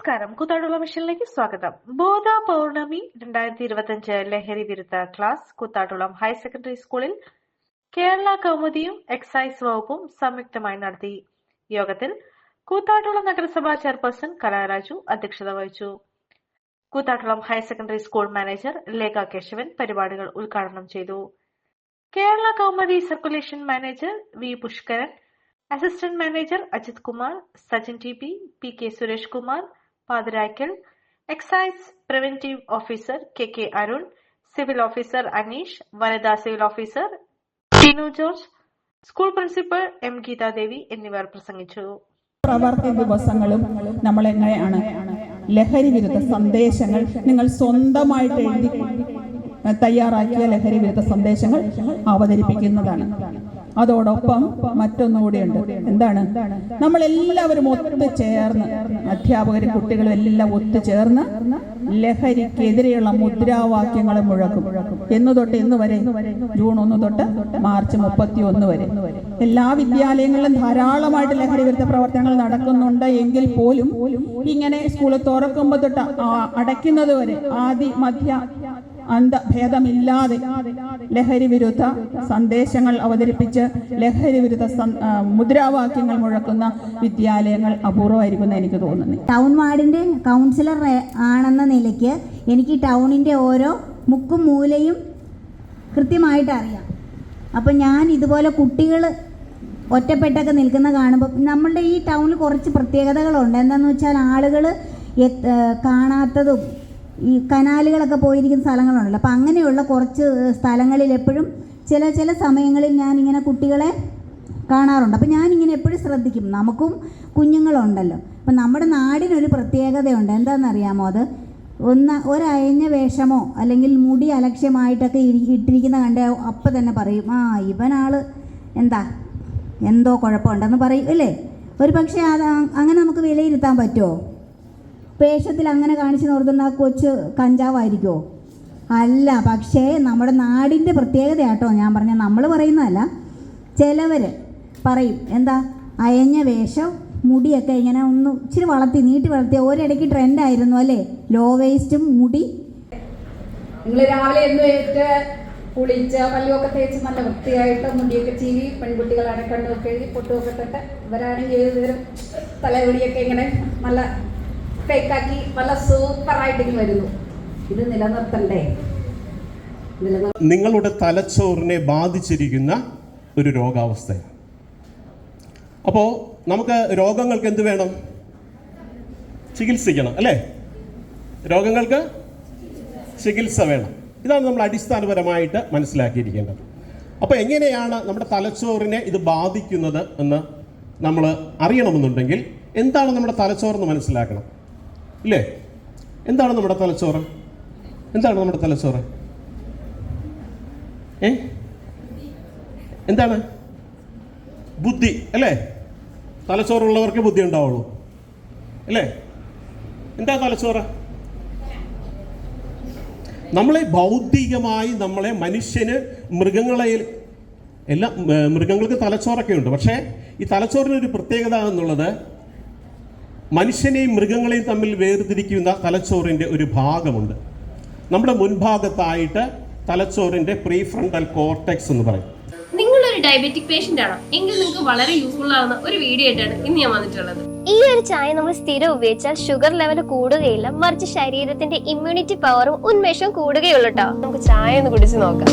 നമസ്കാരം. കൂത്താടുള്ള മിഷനിലേക്ക് സ്വാഗതം. ബോധ പൗർണമി രണ്ടായിരത്തി ഇരുപത്തിയഞ്ച് ലഹരി വിരുദ്ധ ക്ലാസ് കൂത്താട്ടുളം ഹയർ സെക്കൻഡറി സ്കൂളിൽ കേരള കൗമുദിയും എക്സൈസ് വകുപ്പും സംയുക്തമായി നടത്തി യോഗത്തിൽ കൂത്താട്ടുളം നഗരസഭാ ചെയർപേഴ്സൺ കലാരാജു അധ്യക്ഷത വഹിച്ചു. Koothattukulam higher secondary school manager Lekha Keshavan പരിപാടികൾ ഉദ്ഘാടനം ചെയ്തു. Kerala Kaumudi circulation manager V Pushkaran assistant manager Ajith Kumar Sachin T P P K Suresh Kumar Pathirakkal. Excise preventive officer K K Arun civil officer Aneesh വനിതാ civil officer Tinu George school principal M Geethadevi എന്നിവർ പ്രസംഗിച്ചു. പ്രവർത്തി ദിവസങ്ങളും നമ്മൾ എങ്ങനെയാണ്? ലഹരി വിരുദ്ധ സന്ദേശങ്ങൾ നിങ്ങൾ സ്വന്തമായിട്ട് എഴുതി തയ്യാറാക്കിയ ലഹരി വിരുദ്ധ സന്ദേശങ്ങൾ അവതരിപ്പിക്കുന്നതാണ്. അതോടൊപ്പം മറ്റൊന്നുകൂടിയുണ്ട്. എന്താണ്? നമ്മൾ എല്ലാവരും ഒത്തുചേർന്ന് അധ്യാപകരും കുട്ടികളും എല്ലാം ഒത്തുചേർന്ന് ലഹരിക്കെതിരെയുള്ള മുദ്രാവാക്യങ്ങളെ മുഴക്കും. എന്ന് തൊട്ട് ഇന്ന് വരെ ജൂൺ ഒന്ന് തൊട്ട് മാർച്ച് മുപ്പത്തി ഒന്ന് വരെ. എല്ലാ വിദ്യാലയങ്ങളിലും ധാരാളമായിട്ട് ലഹരി വിരുദ്ധ പ്രവർത്തനങ്ങൾ നടക്കുന്നുണ്ട് എങ്കിൽ പോലും ഇങ്ങനെ സ്കൂൾ തുറക്കുമ്പോൾ തൊട്ട് അടയ്ക്കുന്നത് വരെ ആദി മധ്യ അന്തഭേദമില്ലാതെ ലഹരി വിരുദ്ധ സന്ദേശങ്ങൾ അവതരിപ്പിച്ച് ലഹരി വിരുദ്ധ മുദ്രാവാക്യങ്ങൾ മുഴക്കുന്ന വിദ്യാലയങ്ങൾ അപൂർവമായിരിക്കുന്ന എനിക്ക് തോന്നുന്നു. ടൗൺ വാർഡിന്റെ കൗൺസിലർ ആണെന്ന നിലയ്ക്ക് എനിക്ക് ടൗണിന്റെ ഓരോ മുക്കും മൂലയും കൃത്യമായിട്ട് അറിയാം. അപ്പം ഞാൻ ഇതുപോലെ കുട്ടികൾ ഒറ്റപ്പെട്ടൊക്കെ നിൽക്കുന്ന കാണുമ്പോൾ നമ്മളുടെ ഈ ടൗണിൽ കുറച്ച് പ്രത്യേകതകളുണ്ട്. എന്താണെന്ന് വെച്ചാൽ ആളുകൾ കാണാത്തതും ഈ കനാലുകളൊക്കെ പോയിരിക്കുന്ന സ്ഥലങ്ങളുണ്ടല്ലോ. അപ്പം അങ്ങനെയുള്ള കുറച്ച് സ്ഥലങ്ങളിൽ എപ്പോഴും ചില ചില സമയങ്ങളിൽ ഞാനിങ്ങനെ കുട്ടികളെ കാണാറുണ്ട്. അപ്പം ഞാനിങ്ങനെ എപ്പോഴും ശ്രദ്ധിക്കും. നമുക്കും കുഞ്ഞുങ്ങളുണ്ടല്ലോ. അപ്പം നമ്മുടെ നാടിനൊരു പ്രത്യേകതയുണ്ട്. എന്താണെന്നറിയാമോ അത്? ഒന്ന് ഒരയഞ്ഞ വേഷമോ അല്ലെങ്കിൽ മുടി അലക്ഷ്യമായിട്ടൊക്കെ ഇട്ടിരിക്കുന്ന കണ്ട അപ്പം തന്നെ പറയും ആ ഇവനാൾ എന്താ? എന്തോ കുഴപ്പമുണ്ടെന്ന് പറയും. അല്ലേ? ഒരു പക്ഷേ അത് അങ്ങനെ നമുക്ക് വിലയിരുത്താൻ പറ്റുമോ? വേഷത്തിൽ അങ്ങനെ കാണിച്ച് നോർത്തുന്ന ആ കൊച്ച് കഞ്ചാവായിരിക്കുമോ അല്ല പക്ഷേ നമ്മുടെ നാടിന്റെ പ്രത്യേകതയാട്ടോ ഞാൻ പറഞ്ഞ നമ്മൾ പറയുന്നതല്ല ചിലവർ പറയും എന്താ അയഞ്ഞ വേഷം മുടിയൊക്കെ ഇങ്ങനെ ഒന്ന് ഇച്ചിരി വളർത്തി നീട്ടി വളർത്തി ഒരിടയ്ക്ക് ട്രെൻഡായിരുന്നു അല്ലേ? ലോ വേസ്റ്റും മുടി. നിങ്ങൾ രാവിലെ എന്ന് വെച്ചിട്ട് കുളിച്ച് പല്ലുമൊക്കെ തേച്ച് നല്ല വൃത്തിയായിട്ട് മുടിയൊക്കെ ചീവി പെൺകുട്ടികൾ അടക്കണ്ടൊക്കെ എഴുതി പൊട്ടുമൊക്കെ തൊട്ട് ഇവരാണെങ്കിൽ ഏത് തലമുടിയൊക്കെ ഇങ്ങനെ നല്ല ഫേക്കാക്കി നല്ല സൂപ്പറായിട്ട് വരുന്നു. ഇത് നിലനിർത്തണ്ടേ? നിലനിർ നിങ്ങളുടെ തലച്ചോറിനെ ബാധിച്ചിരിക്കുന്ന ഒരു രോഗാവസ്ഥയാണ് അപ്പോൾ നമുക്ക് രോഗങ്ങൾക്ക് എന്ത് വേണം? ചികിത്സിക്കണം അല്ലേ? രോഗങ്ങൾക്ക് ചികിത്സ വേണം. ഇതാണ് നമ്മൾ അടിസ്ഥാനപരമായിട്ട് മനസ്സിലാക്കിയിരിക്കേണ്ടത്. അപ്പോൾ എങ്ങനെയാണ് നമ്മുടെ തലച്ചോറിനെ ഇത് ബാധിക്കുന്നത് എന്ന് നമ്മൾ അറിയണമെന്നുണ്ടെങ്കിൽ എന്താണ് നമ്മുടെ തലച്ചോറെന്ന് മനസ്സിലാക്കണം. ഇല്ലേ? എന്താണ് നമ്മുടെ തലച്ചോറ്? എന്താണ് നമ്മുടെ തലച്ചോറ്? ഏ? എന്താണ്? ബുദ്ധി അല്ലേ? തലച്ചോറുള്ളവർക്ക് ബുദ്ധി ഉണ്ടാവുള്ളൂ. അല്ലേ? എന്താ തലച്ചോറ്? നമ്മളെ ഭൗതികമായി നമ്മളെ മനുഷ്യന് മൃഗങ്ങളെ എല്ലാ മൃഗങ്ങൾക്ക് തലച്ചോറൊക്കെ ഉണ്ട് പക്ഷേ ഈ തലച്ചോറിനൊരു പ്രത്യേകത എന്നുള്ളത് മനുഷ്യനെയും മൃഗങ്ങളെയും തമ്മിൽ വേർതിരിക്കുന്ന തലച്ചോറിന്റെ ഒരു ഭാഗമുണ്ട്. നമ്മുടെ മുൻഭാഗത്തായിട്ട് തലച്ചോറിന്റെ പ്രീ ഫ്രണ്ടൽ കോർട്ടെക്സ് എന്ന് പറയും. നിങ്ങളൊരു ഡയബറ്റിക് പേഷ്യന്റ് ആണോ? എങ്കിൽ നിങ്ങൾക്ക് വളരെ യൂസ്ഫുൾ ആവുന്ന ഒരു വീഡിയോ ആയിട്ടാണ് ഇന്ന് ഞാൻ വന്നിട്ടുള്ളത്. ഈ ഒരു ചായ നമ്മൾ സ്ഥിരം ഉപയോഗിച്ചാൽ ഷുഗർ ലെവൽ കൂടുകയില്ല മറിച്ച് ശരീരത്തിന്റെ ഇമ്മ്യൂണിറ്റി പവറും ഉന്മേഷവും കൂടുകയുള്ളൂ കേട്ടോ നമുക്ക് ചായ ഒന്ന് കുടിച്ച് നോക്കാം.